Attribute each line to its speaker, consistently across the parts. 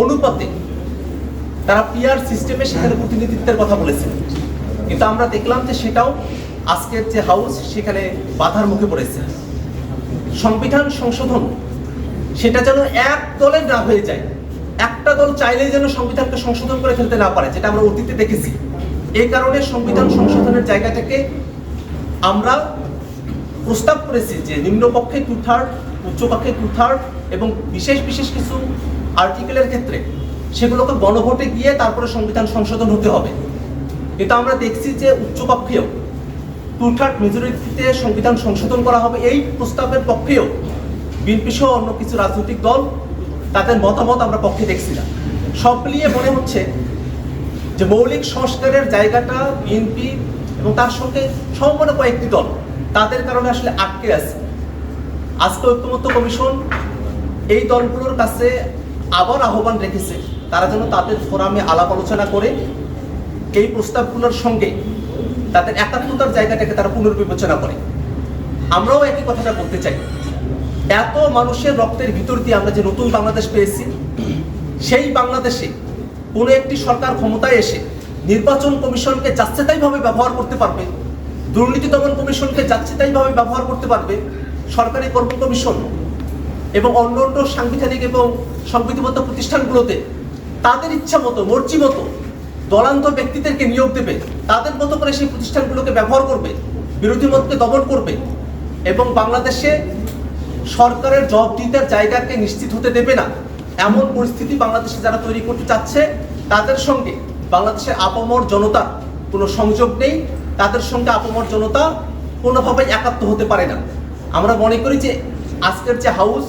Speaker 1: অনুপাতে তারা পিআর সিস্টেমে সেখানে প্রতিনিধিত্বের কথা বলেছে। কিন্তু আমরা দেখলাম যে সেটাও আজকের যে হাউস সেখানে বাধার মুখে পড়েছে। সংবিধান সংশোধন, সেটা যেন এক দলে না হয়ে যায়, একটা দল চাইলেই যেন সংবিধানকে সংশোধন করে ফেলতে না পারে, যেটা আমরা অতীতে দেখেছি। এই কারণে সংবিধান সংশোধনের জায়গা থেকে আমরা প্রস্তাব করেছি যে নিম্নপক্ষে টু থার্ড উচ্চপক্ষে টু থার্ড এবং বিশেষ বিশেষ কিছু আর্টিকেলের ক্ষেত্রে, সেগুলোকে গণভোটে গিয়ে তারপরে সংবিধান সংশোধন হতে হবে। কিন্তু আমরা দেখছি যে উচ্চপক্ষেও টু মেজরিটিতে সংবিধান সংশোধন করা হবে এই প্রস্তাবের পক্ষেও বিএনপি সহ অন্য কিছু রাজনৈতিক দল তাদের মতামত আমরা পক্ষে দেখছি না। সব মিলিয়ে মনে হচ্ছে যে মৌলিক সংস্কারের জায়গাটা বিএনপি এবং তার সঙ্গে সম্পূর্ণ কয়েকটি দল, তাদের কারণে আসলে আটকে আছে। আজকে ঐক্যমত্য কমিশন এই দলগুলোর কাছে আবার আহ্বান রেখেছে, তারা যেন তাদের ফোরামে আলাপ আলোচনা করে, এই প্রস্তাবগুলোর সঙ্গে তাদের একাত্মতার জায়গাটাকে তারা পুনর্বিবেচনা করে। আমরাও একই কথাটা বলতে চাই। এত মানুষের রক্তের ভিতর দিয়ে আমরা যে নতুন বাংলাদেশ পেয়েছি, সেই বাংলাদেশে কোনো একটি সরকার ক্ষমতায় এসে নির্বাচন কমিশনকে যাচ্ছে তাইভাবে ব্যবহার করতে পারবে, দুর্নীতি দমন কমিশনকে যাচ্ছে তাইভাবে ব্যবহার করতে পারবে, সরকারি কর্ম কমিশন এবং অন্য অন্য সাংবিধানিক এবং সংবিধিবদ্ধ প্রতিষ্ঠানগুলোতে তাদের ইচ্ছা মতো, মর্জি মতো দলান্ত ব্যক্তিদেরকে নিয়োগ দেবে, তাদের মতো করে সেই প্রতিষ্ঠানগুলোকে ব্যবহার করবে, বিরোধী মতকে দমন করবে এবং বাংলাদেশে সরকারের জব জবাবদিহিতার জায়গাকে নিশ্চিত হতে দেবে না। এমন পরিস্থিতি বাংলাদেশে যারা তৈরি করতে চাচ্ছে, তাদের সঙ্গে বাংলাদেশের আপামর জনতার কোনো সংযোগ নেই, তাদের সঙ্গে আপামর জনতা কোনোভাবেই একাত্ম হতে পারে না। আমরা মনে করি যে আজকের যে হাউস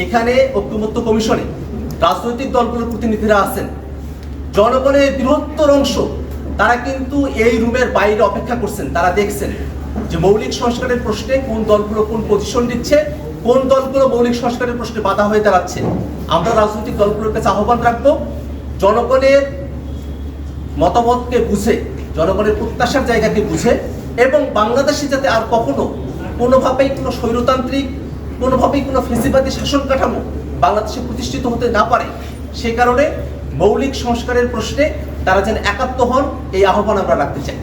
Speaker 1: এখানে ঐক্যমত্য কমিশনে রাজনৈতিক দলগুলোর প্রতিনিধিরা আছেন। জনগণের বৃহত্তর অংশ, তারা কিন্তু এই রুমের বাইরে অপেক্ষা করছেন, তারা দেখছেন যে মৌলিক সংস্কারের প্রশ্নে কোন দলগুলো কোন পজিশন দিচ্ছে, কোন দলগুলো মৌলিক সংস্কারের প্রশ্নে বাধা হয়ে দাঁড়াচ্ছে। আমরা রাজনৈতিক দলগুলোর কাছে আহ্বান রাখব, জনগণের মতামতকে বুঝে, জনগণের প্রত্যাশার জায়গাকে বুঝে, এবং বাংলাদেশে যাতে আর কখনো কোনোভাবেই কোনো স্বৈরতান্ত্রিক কোনোভাবেই কোনো ফেসিবাদী শাসন কাঠামো বাংলাদেশে প্রতিষ্ঠিত হতে না পারে, সে কারণে মৌলিক সংস্কারের প্রশ্নে তারা যেন একাত্ম হন, এই আহ্বান আমরা রাখতে চাই।